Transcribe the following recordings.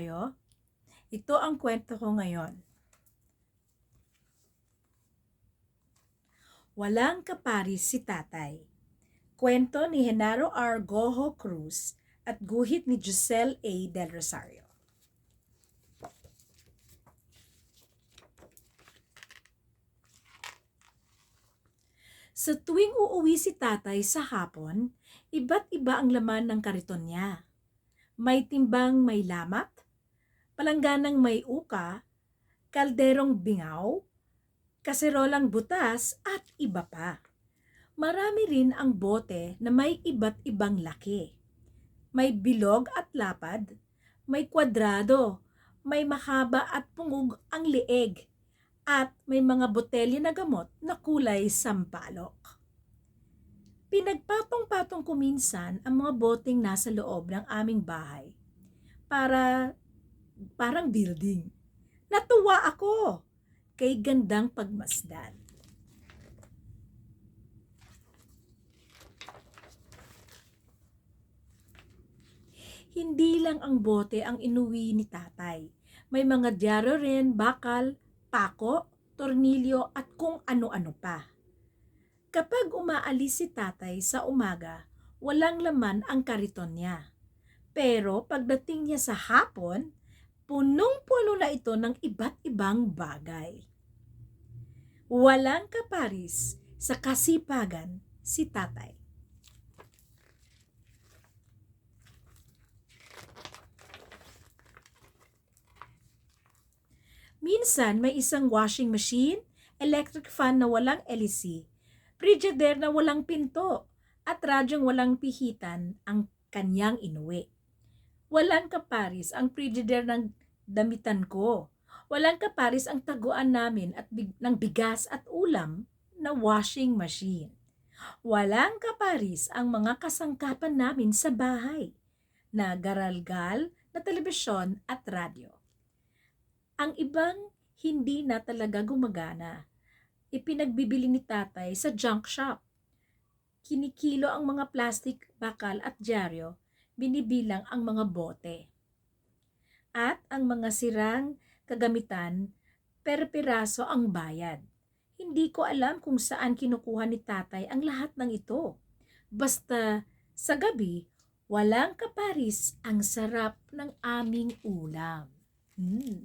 kayo? Ito ang kwento ko ngayon. Walang kaparis si tatay. Kwento ni Genaro R. Gojo Cruz at guhit ni Giselle A. Del Rosario. Sa tuwing uuwi si tatay sa hapon, iba't iba ang laman ng kariton niya. May timbang may lamat, palangganang may uka, kalderong bingaw, kaserolang butas at iba pa. Marami rin ang bote na may iba't ibang laki. May bilog at lapad, may kwadrado, may mahaba at pungog ang lieg, at may mga botelya na gamot na kulay sampalok. Pinagpatong-patong ko minsan ang mga boteng nasa loob ng aming bahay para parang building. Natuwa ako kay gandang pagmasdan. Hindi lang ang bote ang inuwi ni tatay. May mga dyaryo rin, bakal, pako, tornilyo at kung ano-ano pa. Kapag umaalis si tatay sa umaga, walang laman ang kariton niya. Pero pagdating niya sa hapon, punong-puno na ito ng iba't ibang bagay. Walang kaparis sa kasipagan si tatay. Minsan may isang washing machine, electric fan na walang LEC, frigidaire na walang pinto, at radyong walang pihitan ang kanyang inuwi. Walang kaparis ang frigidaire ng damitan ko. Walang kaparis ang taguan namin at big, ng bigas at ulam na washing machine. Walang kaparis ang mga kasangkapan namin sa bahay na garalgal na telebisyon at radyo. Ang ibang hindi na talaga gumagana. Ipinagbibili ni tatay sa junk shop. Kinikilo ang mga plastic, bakal at dyaryo, binibilang ang mga bote. At ang mga sirang kagamitan, per piraso ang bayad. Hindi ko alam kung saan kinukuha ni tatay ang lahat ng ito. Basta sa gabi, walang kaparis ang sarap ng aming ulam. Hmm.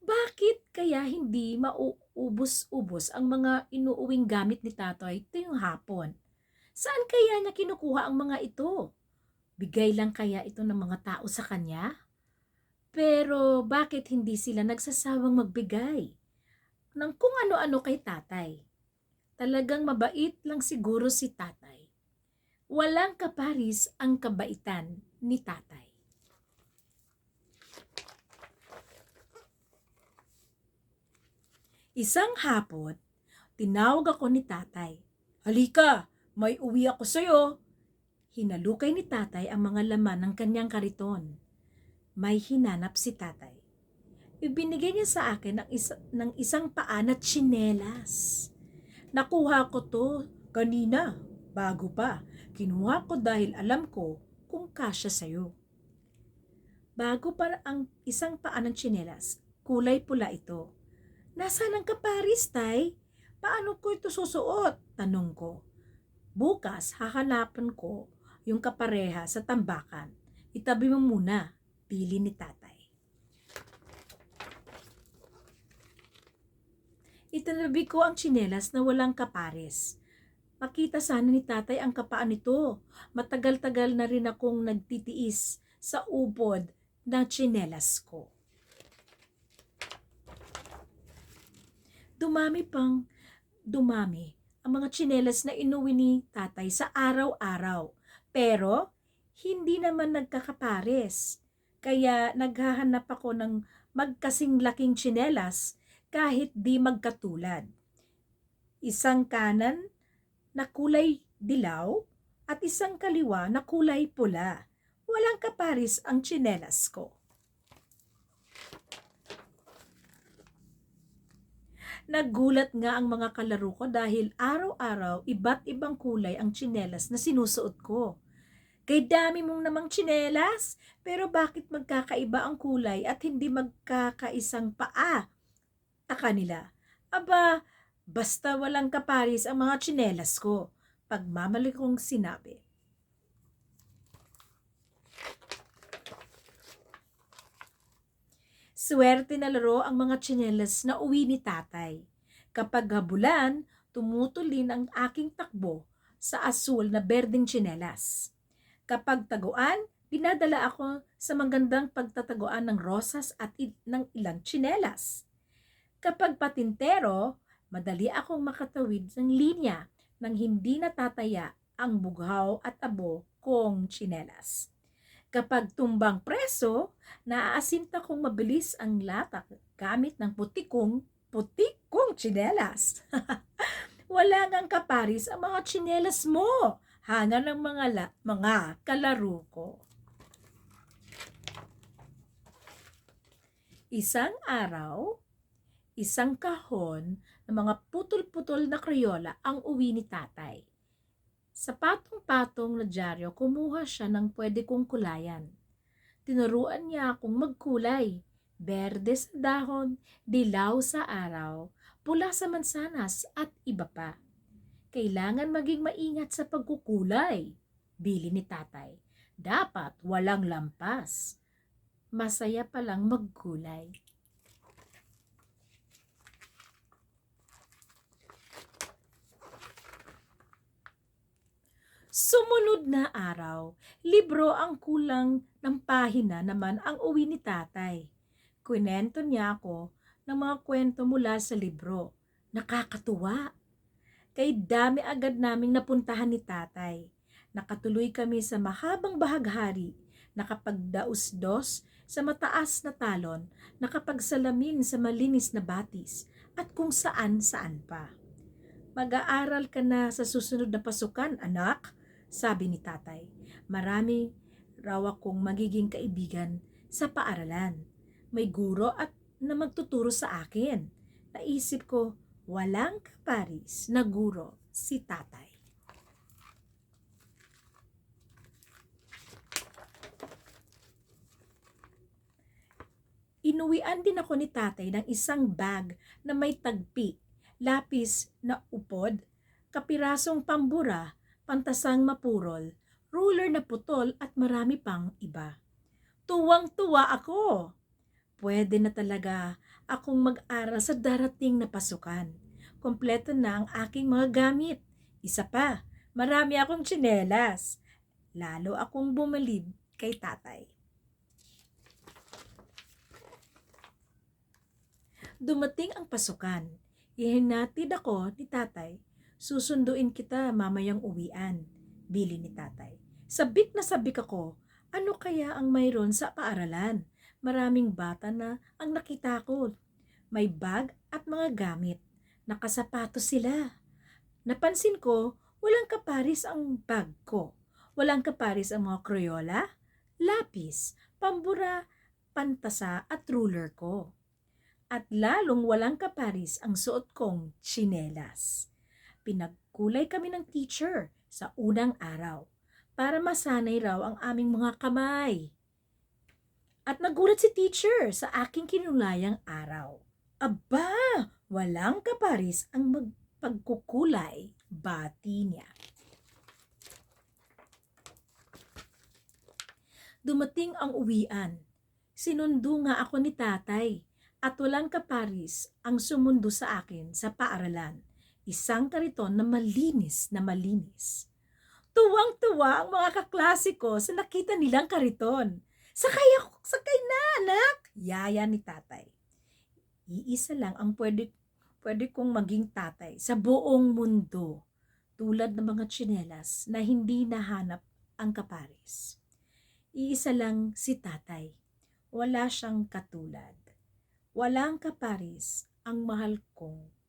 Bakit kaya hindi mauubos-ubos ang mga inuuwing gamit ni tatay tuwing hapon? Saan kaya niya kinukuha ang mga ito? Bigay lang kaya ito ng mga tao sa kanya? Pero bakit hindi sila nagsasawang magbigay ng kung ano-ano kay tatay? Talagang mabait lang siguro si tatay. Walang kaparis ang kabaitan ni tatay. Isang hapon, tinawag ako ni tatay. Halika, may uwi ako sa'yo. Hinalukay ni tatay ang mga laman ng kanyang kariton. May hinanap si tatay. Ibinigay niya sa akin ng, isa, ng isang paan at tsinelas. Nakuha ko to kanina, bago pa. Kinuha ko dahil alam ko kung kasya sa'yo. Bago pa ang isang paan ng tsinelas, kulay pula ito. Nasaan ang kaparis, tay? Paano ko ito susuot? Tanong ko. Bukas, hahanapan ko yung kapareha sa tambakan. Itabi mo muna, pili ni tatay. Itinabi ko ang tsinelas na walang kapares. Makita sana ni tatay ang kapaan nito. Matagal-tagal na rin akong nagtitiis sa upod ng tsinelas ko. dumami pang dumami ang mga tsinelas na inuwi ni tatay sa araw-araw. Pero, hindi naman nagkakapares. Kaya naghahanap ako ng magkasing laking tsinelas kahit di magkatulad. Isang kanan na kulay dilaw at isang kaliwa na kulay pula. Walang kaparis ang tsinelas ko. Nagulat nga ang mga kalaro ko dahil araw-araw iba't ibang kulay ang tsinelas na sinusuot ko. Kay dami mong namang tsinelas, pero bakit magkakaiba ang kulay at hindi magkakaisang paa? Aka nila, aba, basta walang kaparis ang mga tsinelas ko. Pagmamali kong sinabi. Swerte na laro ang mga tsinelas na uwi ni tatay. Kapag habulan, tumutulin ang aking takbo sa asul na berdeng tsinelas. Kapag taguan, dinadala ako sa magandang pagtataguan ng rosas at ng ilang tsinelas. Kapag patintero, madali akong makatawid ng linya nang hindi natataya ang bughaw at abo kong tsinelas. Kapag tumbang preso, naaasinta kong mabilis ang latak gamit ng putikong putikong tsinelas. Wala ngang kaparis ang mga tsinelas mo. Hanga ng mga, la- mga kalaro ko. Isang araw, isang kahon ng mga putol-putol na Crayola ang uwi ni tatay. Sa patong-patong na dyaryo, kumuha siya ng pwede kong kulayan. Tinuruan niya akong magkulay. Berde sa dahon, dilaw sa araw, pula sa mansanas at iba pa. Kailangan maging maingat sa pagkukulay. Bili ni tatay. Dapat walang lampas. Masaya palang magkulay. Sumunod na araw, libro ang kulang ng pahina naman ang uwi ni tatay. Kwento niya ako ng mga kwento mula sa libro. Nakakatuwa. Kay dami agad naming napuntahan ni tatay. Nakatuloy kami sa mahabang bahaghari, nakapagdaus-dos sa mataas na talon, nakapagsalamin sa malinis na batis, at kung saan-saan pa. Mag-aaral ka na sa susunod na pasukan, anak, sabi ni tatay. Marami raw akong magiging kaibigan sa paaralan. May guro at na magtuturo sa akin. Naisip ko, walang kaparis na guro si tatay. Inuwian din ako ni tatay ng isang bag na may tagpi, lapis na upod, kapirasong pambura, pantasang mapurol, ruler na putol at marami pang iba. Tuwang-tuwa ako. Pwede na talaga akong mag-aral sa darating na pasukan. Kompleto na ang aking mga gamit. Isa pa, marami akong tsinelas. Lalo akong bumalib kay tatay. Dumating ang pasukan. Ihinatid ako ni tatay. Susunduin kita mamayang uwian. Bili ni tatay. Sabik na sabik ako. Ano kaya ang mayroon sa paaralan? Maraming bata na ang nakita ko. May bag at mga gamit. Nakasapatos sila. Napansin ko, walang kaparis ang bag ko. Walang kaparis ang mga Crayola, lapis, pambura, pantasa at ruler ko. At lalong walang kaparis ang suot kong tsinelas. Pinagkulay kami ng teacher sa unang araw para masanay raw ang aming mga kamay. At nagulat si teacher sa aking kinulayang araw. Aba, walang kaparis ang magpagkukulay, bati niya. Dumating ang uwian. Sinundo nga ako ni tatay at walang kaparis ang sumundo sa akin sa paaralan. Isang kariton na malinis na malinis. Tuwang-tuwa ang mga kaklase sa nakita nilang kariton. Sakay ako, sakay na anak! Yaya ni tatay. Iisa lang ang pwede, pwede kong maging tatay sa buong mundo. Tulad ng mga tsinelas na hindi nahanap ang kaparis. Iisa lang si tatay. Wala siyang katulad. Walang kaparis ang mahal kong